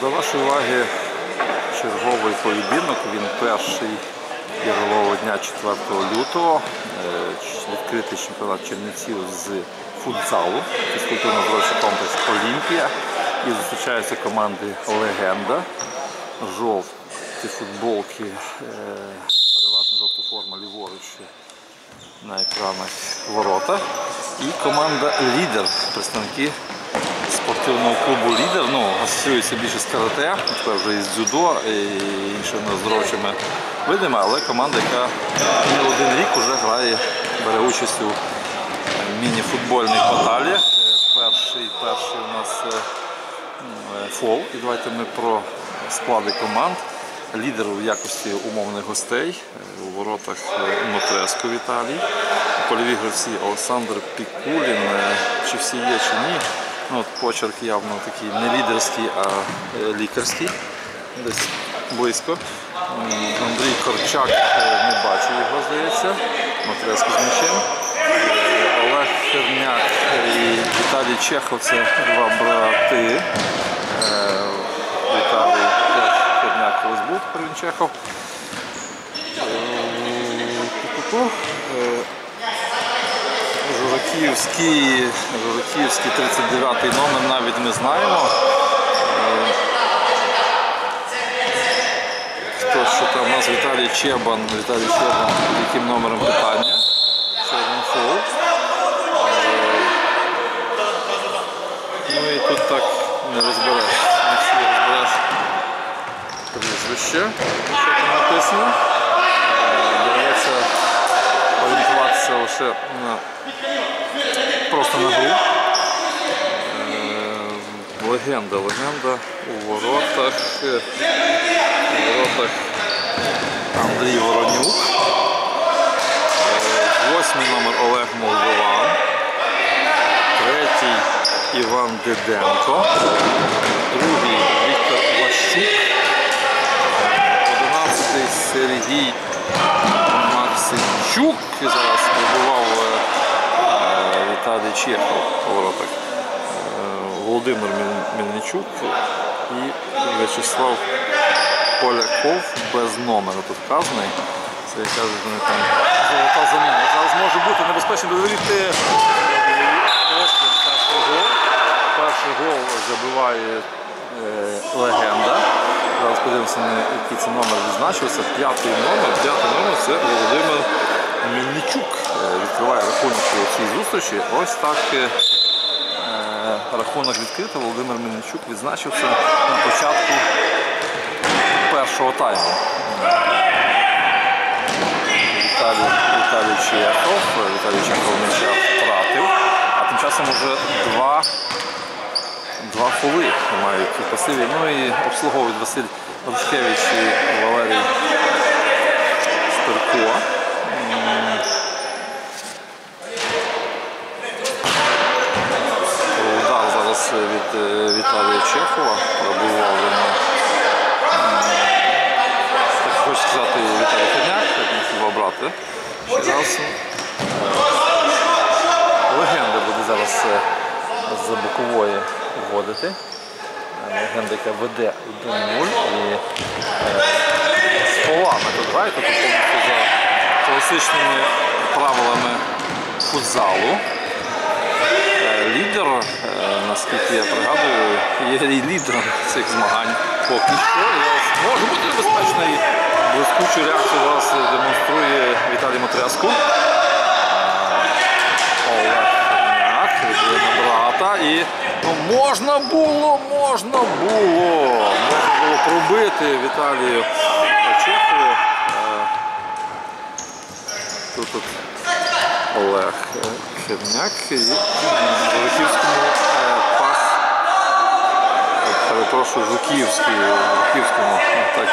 До вашої уваги черговий поєдинок. Він перший ігрового дня 4 лютого. Е, Відкритий чемпіонат Чернівців з футзалу, фізкультурно-здоровчий комплекс Олімпія. І зустрічаються команди Легенда. Жовті футболки, е, переважно жовта форма ліворуч на екранах ворота. І команда Лідер, представники спортивного клубу Лідер. Ну, асоціюється більше з карате, тепер вже із дзюдо і іншими оздоровчими видами, але команда, яка не один рік вже грає, бере участь у міні-футбольних баталіях. Е, Перший, перший у нас е, е, фол. І давайте ми про склади команд. Лідер у якості умовних гостей у воротах Мотреско Віталій, польові гравці Олександр Пікулін. Чи всі є, чи ні. Ну, от почерк явно такий не лідерський, а е, лікарський. Десь близько. Андрій Корчак е, не бачу його, здається. Мотреско з м'ячем. Е, Олег Херняк і Віталій Чехов це два брати. Віталій Херняк колись був Чехов. Е, ку-ку-ку. Е, Жураківський, Жураківський 39 номер навіть ми знаємо. Е, Хто що там у нас Віталій Чебан, Віталій Чебан, яким номером питання. Е, Ну і тут так не розбереш. Не всі розбереш прізвище, що там написано. Е, Доведеться орієнтуватися лише на просто на гру. Е, Легенда, легенда у воротах. е, У воротах Андрій Воронюк. Е, Восьмий номер Олег Молдован. Третій Іван Деденко. Другий Віктор Ващук. Одинадцятий Сергій І зараз прибував е, е, Віталій Чехов. Е, Володимир Мельничук і В'ячеслав Поляков без номера тут вказаний. Це кажуть, вони там золота заміна. Зараз може бути небезпечно довірити перший гол. Перший гол забиває легенда. Зараз подивимося, який це номер відзначився. П'ятий номер. П'ятий номер це Володимир Мельничук. Е, Відкриває рахунок у цій зустрічі. Ось так. е, е, Рахунок відкритий. Володимир Мельничук відзначився на початку першого тайму. Віталій, Чехов. Віталій Чехов м'яча втратив. А тим часом вже два, два фоли мають пасиві. Ну і обслуговують Василь Рушкевич і Валерій Спирко. Зараз від е, Віталія Чехова. Пробував він. Так хочу сказати Віталій Коняк, два брати. Раз. Легенда буде зараз е, з бокової вводити. Е, Легенда, яка веде 1-0 і е, з полами тут грають, тобто за класичними правилами футзалу. Е, Лідер, е, наскільки я пригадую, є лідером цих змагань поки що. Може бути небезпечно і блискучу реакцію зараз демонструє Віталій. Олег Черняк, брата. І ну, можна було, можна було. Можна було пробити Віталію Чехову. Е, тут Олег е, Черняк і Жуківському е, пас. е, Перепрошую, Жуківський, Жуківському е, так,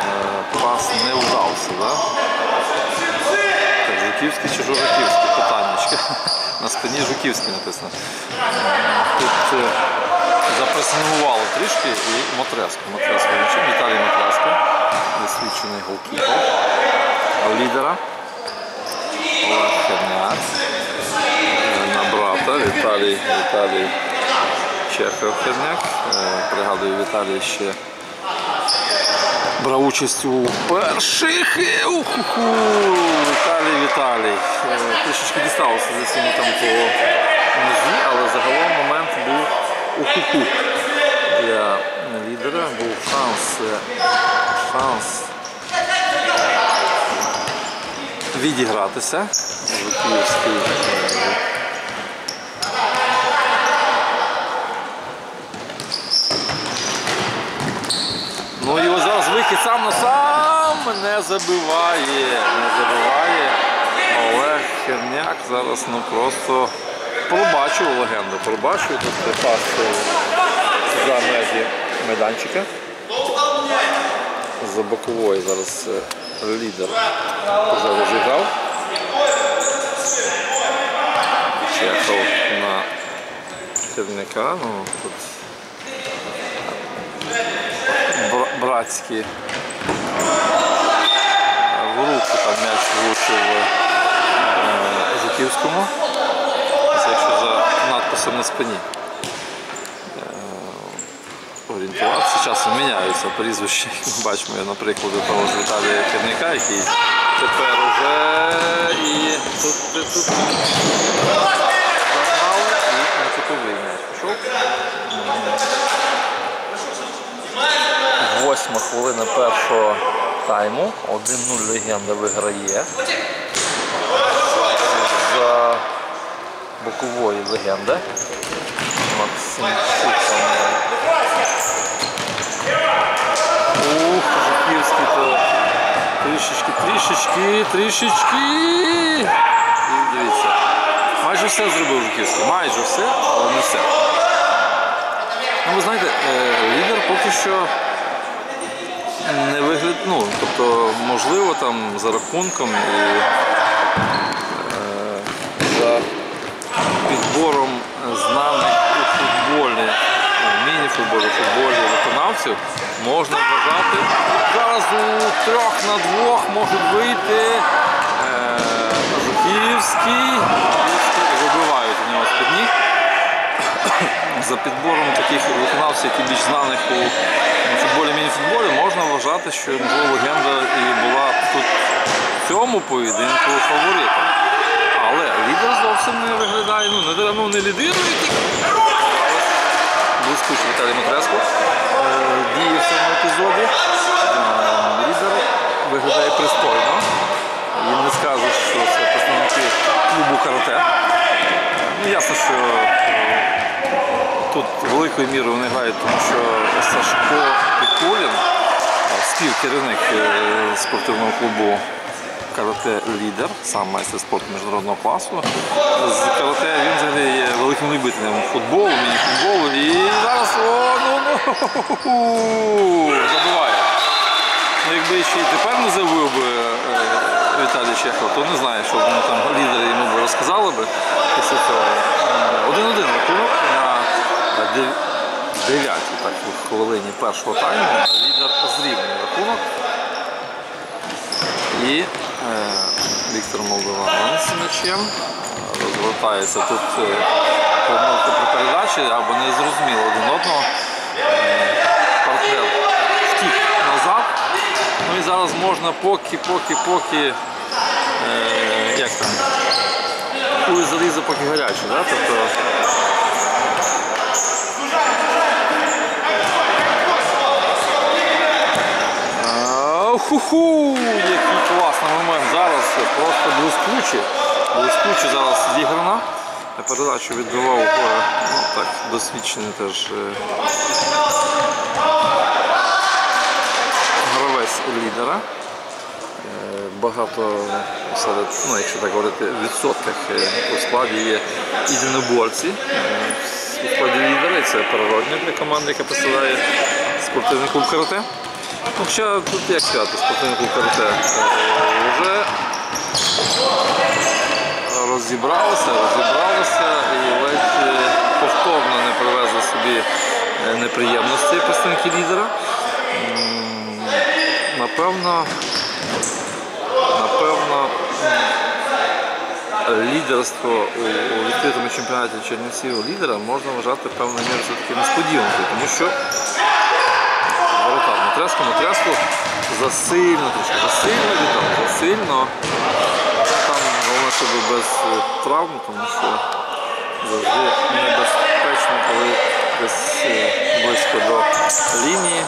е, пас не вдався. Да? Так, Жуківський чи Жуківський? Питаннячка. На спині Жуківський написано. Тут е, запресингувало трішки і. Мотреско нічим. Віталій Мотреско, досвідчений голкіпер. Лідера. Олег Е, На брата Віталій, Віталій Чехов Херняк. Е, Пригадую, Віталій ще брав участь у перших. Е! Віталій Віталій. Трішечки дісталося за цим там по нозі, але загалом момент був уху-ху. Для лідера був шанс, шанс відігратися. Жуківський е, Ну ось зараз вихід сам на сам не забиває. Не забиває. Олег Херняк зараз ну просто пробачив легенду. Пробачив тут пас за межі майданчика. За бокової зараз е, лідер вже розіграв. Чехов на керівника. Ну, тут братські. В руку там м'яч влучив е, Жуківському. Це якщо за надписом на спині. Е, Орієнтуватися часом міняються прізвища. Бачимо я на прикладі того ж Віталія Керняка, який тепер уже і тут, тут, загнали і на. Восьма хвилина першого тайму. 1-0 легенда виграє. За бокової легенди. Максим Шукан. Ух, Жуківський то трішечки, трішечки, трішечки. І дивіться. Майже все зробив Жуківський. Майже все, але не все. Ну, ви знаєте, е, лідер поки що не вигляд, ну, тобто, можливо, там за рахунком і е, за підбором футболі, в міні-футболі, футболі виконавців можна вважати. Зараз у трьох на двох можуть вийти е, Жуківський, забивають у нього з-під ніг за підбором таких виконавців, які більш знаних у футболі, міні-футболі, можна вважати, що можливо легенда і була тут в цьому поєдинку фаворитом. Але лідер зовсім не виглядає, ну не, ну, не лідирує тільки. Віталій Матреско діє в цьому епізоді. Е, Лідер виглядає пристойно. І не скажу, що це представники клубу карате. Ну, ясно, що е, тут великою мірою вони грають, тому що Сашко Пікулін, співкерівник е, спортивного клубу карате лідер, сам майстер спорту міжнародного класу. З карате він взагалі є великим любителем футболу, міні-футболу. І зараз о, ну, ну, забиває. Ну, якби ще й тепер не забив би е, Віталій Чехов, то не знаю, що б там лідери йому б розказали би після цього. Е, Один-один рахунок на е, дев- дев'ятій так, хвилині першого тайму. Лідер зрівнює рахунок. І е, Віктор Молдаван з м'ячем. Е, Розвертається тут е, помилка при передачі або не зрозуміло один одного. Е, партнер втік назад. Ну і зараз можна поки, поки, поки. Е, як там? Кули залізо поки гаряче, да? тобто. А, Ху-ху! Який класний момент зараз, просто блискуче. Блискуче зараз зіграна. Передачу відбивав е, ну, так, досвідчений теж е, гравець лідера. Е, Багато серед, ну, якщо так говорити, відсотках е, у складі є єдиноборці. У складі лідера це природне для команди, яка представляє спортивний клуб карате. Хоча тут як сказати, спортивний клуб карате е, вже розібралися, розібралися і ледь е, повторно не привезли собі е, неприємності представники лідера. Напевно, напевно, лідерство у відкритому чемпіонаті Чернівців лідера можна вважати певною мірою все-таки несподіванкою, тому що воротар Матреско, Матреско засильно, трішки засильно віддав, засильно. Там головне, щоб без е, травм, тому що завжди небезпечно, коли десь е, близько до лінії.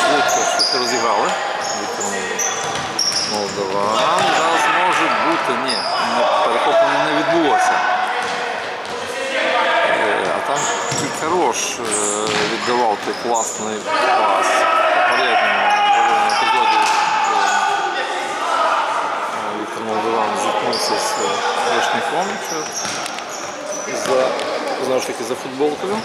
Швидко, швидко розіграли. Віктор Молдаван. Зараз може бути, ні, не- перехоплення не відбулося. Е, А там Кікарош е, віддавав той класний пас в попередньому епізоді. е, е, Віктор Молдаван зіткнувся з е, Рушником за, знову ж таки за футболкою.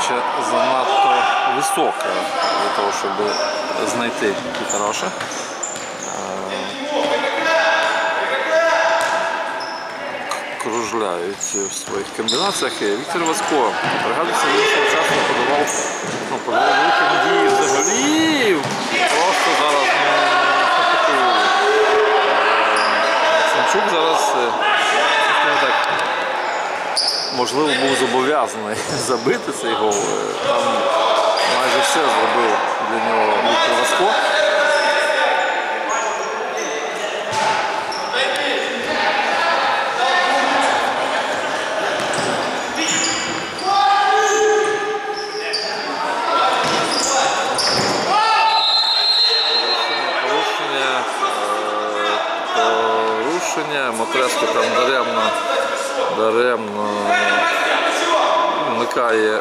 Передача занадто висока для того, щоб знайти Кітароша. Кружляють в своїх комбінаціях. Віктор Васько, пригадується, він свого часу подавав, ну, подавав взагалі. Просто зараз ну, Самчук зараз е, так, можливо, був зобов'язаний забити цей гол. Е, Там майже все зробив для нього Віктор. Порушення, е, Матреско там даремно, даремно вмикає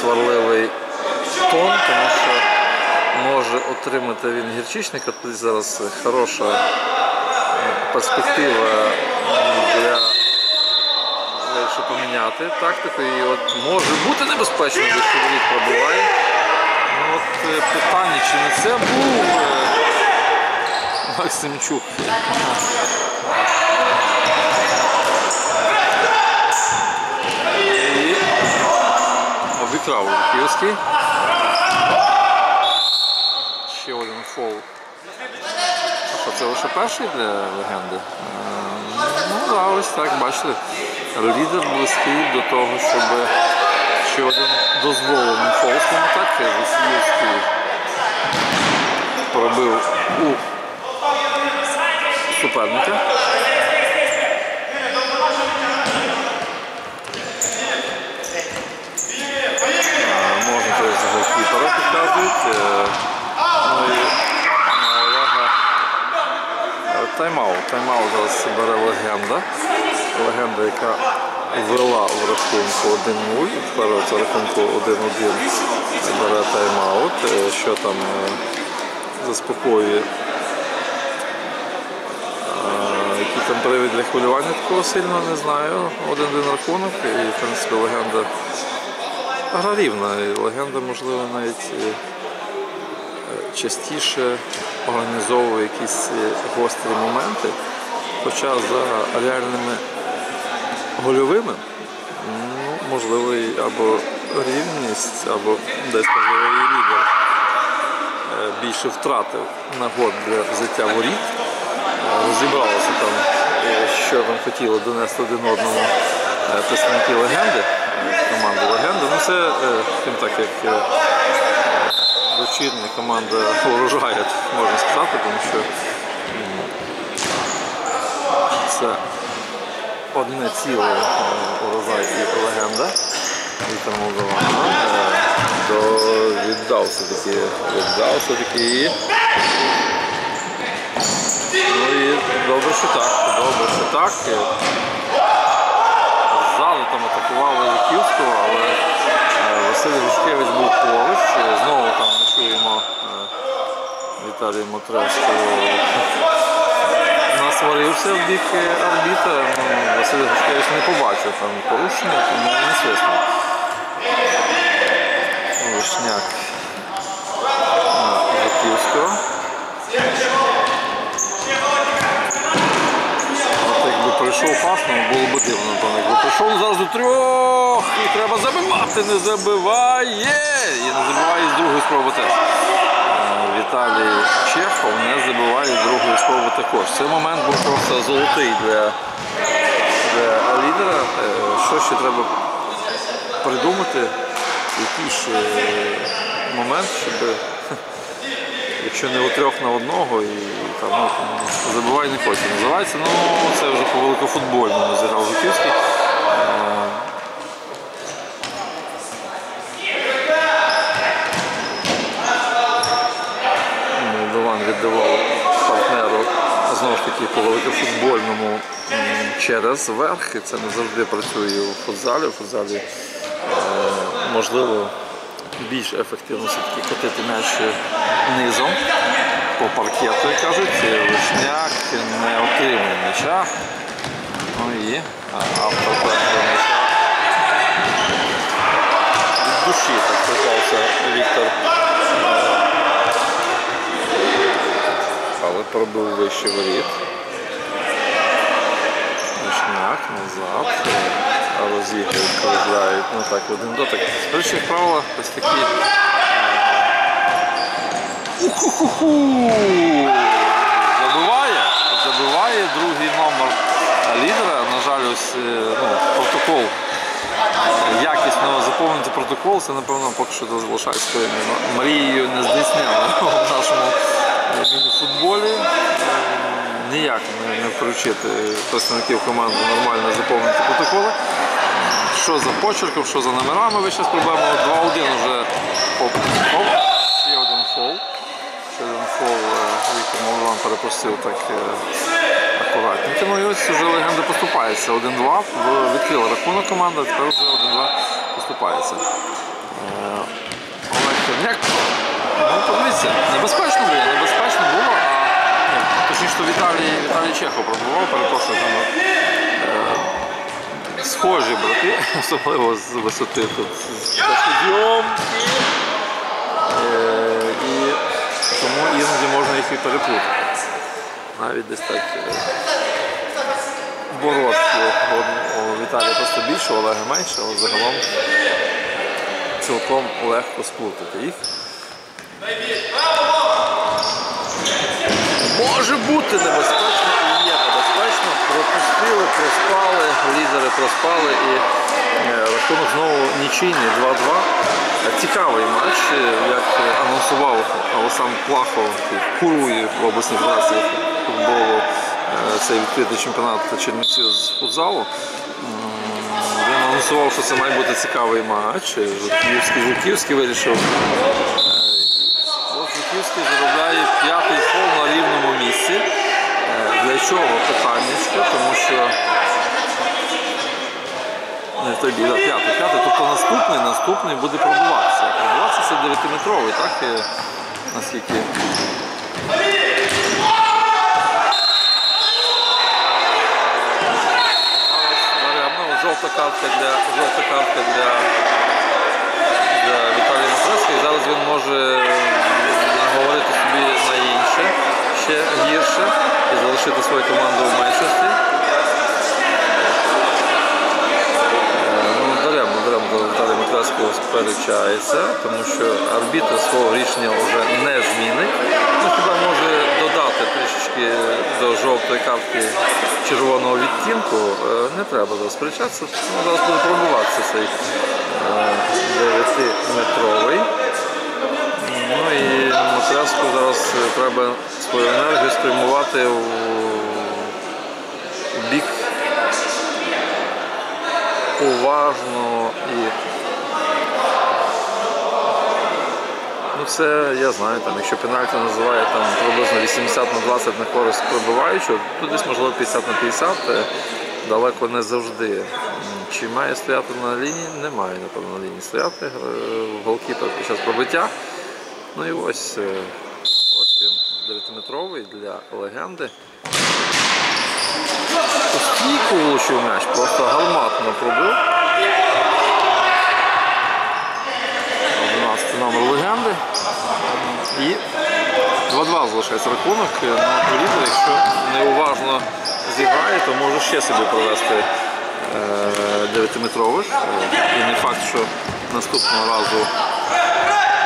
сварливий тон, тому що може отримати він гірчичника. Тут зараз хороша перспектива для вирішив поміняти тактику. І от може бути небезпечно, якщо воріт пробиває. Ну, от е, питання, чи не це був е, Максимчук. І обікрав Луківський. Ще один фол. А що, це лише перший для легенди? Е, Ну так, ось так, бачите. Лідер близький до того, щоб ще один дозволений фол, скажімо так, Васильівський пробив у суперника. Е, Можна теж за голкіпера підказують. Е, Ну і Олега е, тайм-аут. Тайм-аут зараз бере легенда. Легенда, яка вела в рахунку 1-0, тепер в рахунку 1-1 бере тайм-аут. Е, Що там заспокоює Який там привід для хвилювання такого сильно не знаю. Один-один рахунок і в принципі легенда гра рівна. Легенда, можливо, навіть е, е, частіше організовує якісь е, гострі моменти. Хоча за реальними гольовими, ну, можливо, або рівність, або десь можливо лідер більше втратив нагод для взяття воріт. Розібралося там, що там хотіли донести один одному представники легенди, е, команди легенди. Ну це, е, скажімо так, як е, дочірня команда урожаю, можна сказати, тому що це одне ціле е, урожай і легенда. Віктор Молдаван е, до віддав все-таки, віддав все-таки і Ну і добре, що так, добре, що так. Ззаду там атакували Луківського, але е, Василь Гришкевич був поруч. Знову там чуємо е, Віталій Мотревського насварився в бік арбітра. Ну, Василь Гришкевич не побачив там порушення, тому не свиснув. Вишняк на Жуківського. От якби прийшов пас, ну було б дивно, напевно, прийшов зараз до трьох і треба забивати, не забиває! І не забиває з другої спроби теж. Е, Віталій Чехов не забиває з другої спроби також. Цей момент був просто золотий для, для лідера. Е, Що ще треба придумати, який ще момент, щоб якщо не у трьох на одного і там ну, забивай не хоче. Називається, ну це вже по великофутбольному зіграв Жуківський. Е, Молдаван віддавав партнеру знову ж таки по великофутбольному через верх. І це не завжди працює у футзалі. У футзалі е, можливо більш ефективно все-таки котити м'яч низом по паркету, як кажуть. Вишняк не отримує м'яча. Ну і е, автор першого м'яча від душі так прикався Віктор. Але пробив вище воріт. Вишняк назад. Розігрують, кружляють. Ну так, один дотик. До речі, як ось такі. е, Уху-ху-ху! Забиває. Забиває другий номер лідера. На жаль, ось е, ну, протокол. Якісно заповнити протокол, це напевно поки що залишається такою мрією не здійснено в нашому е, міні-футболі. Е, Ніяк не, не привчити представників команди нормально заповнити протоколи. Що за почерком, що за номерами, ви зараз проблема 2-1 вже оп, оп, ще один фол. Ще один фол е, Віктор Молдаван перепустив так е, акуратненько. Ну і ось вже легенда поступається. 1-2. Відкрила рахунок команда, тепер вже 1-2 поступається. Е, Олег Черняк. Ну, подивіться, небезпечно було, небезпечно було, а ну, точніше, що Віталій, Віталій Чехов пробував, перепрошую, там е, схожі брати, особливо з висоти тут зйомки. Е, і тому іноді можна їх і переплутати. Навіть десь так е, боротку у- Віталія просто більше, Олега менше, але загалом цілком легко сплутати їх. Може бути небезпечно і є. Пропустили, проспали, лідери проспали і е, рахунок знову нічийний 2-2. Е, Цікавий матч, е, як е, анонсував Олександр Плахов, курує в обласній федерації футболу е, цей відкритий чемпіонат Чернівців з футзалу. Він анонсував, що це має бути цікавий матч. Е, Жуківський, вирішив От Жуківський заробляє п'ятий фол на рівному місці. Для чого питаннячко? Тому що не той біда, п'ятий, п'ятий. Тобто наступний, наступний буде пробуватися. Пробуватися це 9-метровий, так? е, Наскільки. Жовта картка для жовта картка для для Віталія Матрецького. І зараз він може наговорити собі на інше, ще гірше, і залишити свою команду в меншості. Е, Ну, даремно, даремно до Віталія Матрецького сперечається, тому що арбітр свого рішення вже не змінить. Ну, хіба може додати трішечки до жовтої картки червоного відтінку. Е, Не треба зараз сперечатися. Ну, зараз буде пробуватися цей 9-метровий. Ну і Матряску зараз е, треба свою енергію спрямувати у бік уважно і Ну це я знаю, там, якщо пенальті називає там приблизно 80 на 20 на користь пробиваючого, тут десь можливо 50 на 50, е, далеко не завжди. Чи має стояти на лінії? Немає, напевно, на лінії стояти е, голкіпер під час пробиття. Ну і ось, е, ось він 9-метровий для легенди. У стійку влучив м'яч, просто гарматно пробив. 11 номер легенди. І 2-2 залишається рахунок. Ну, Лідер, якщо неуважно зіграє, то може ще собі провести 9-метрових. І не факт, що наступного разу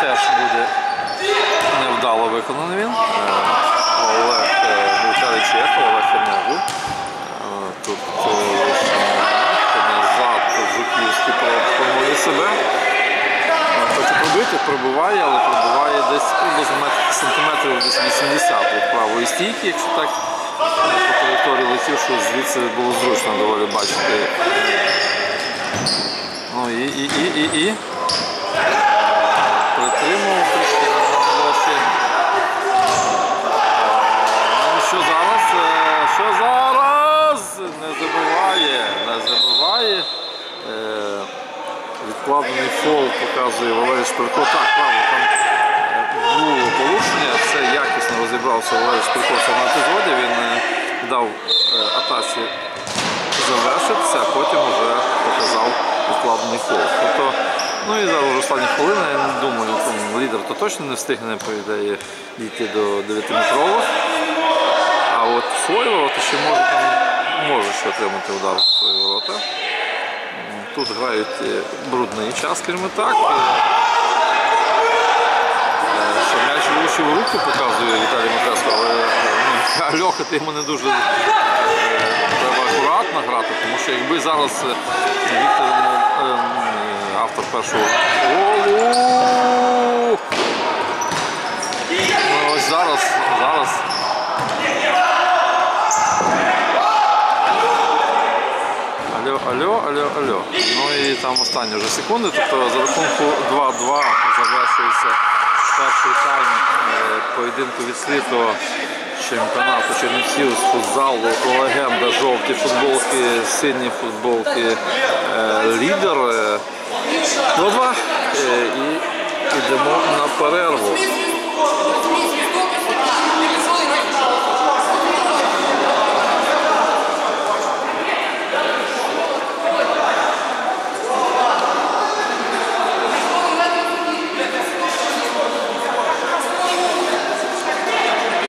теж буде невдало виконаний він. Е, Олег е, Віталій Чехов, Олег Хернягу. Е, Тут е, назад Жуківський пропонує себе. Е, Хоче пробити, пробиває, але пробиває десь приблизно сантиметрів десь 80 від правої стійки, якщо так е, по території летів, що звідси було зручно доволі бачити. Ну і, і, і, і, і. Притримував трішки можна. Ну що зараз? Е, Що зараз? Не забуває, не забуває. Е, Відкладений фол показує Валерій Шпирко. Так, правда, там е, було порушення, все якісно розібрався Валерій Шпирко в цьому епізоді. Він е, дав е, атаці завершитися, а потім вже показав відкладений фол. Тобто, ну і зараз останні хвилини, я не думаю, лідер то точно не встигне, по ідеї, дійти до 9-метрових. А от в свої ворота ще може там може ще отримати удар в свої ворота. Тут грають е, брудний час, скажімо так. Е, Що м'яч влучив руку, показує Віталій Матреско, але е, ну, Льоха ти йому не дуже треба акуратно грати, тому що якби зараз Віктор автор першого зараз, зараз. Алло, алло, алло, алло. Ну і там останні вже секунди, тобто за рахунку 2-2 завершується перший тайм е, поєдинку відкритого чемпіонату Чернівців з футзалу. Легенда жовті футболки, сині футболки, е, лідер. 2-2 е, і йдемо на перерву.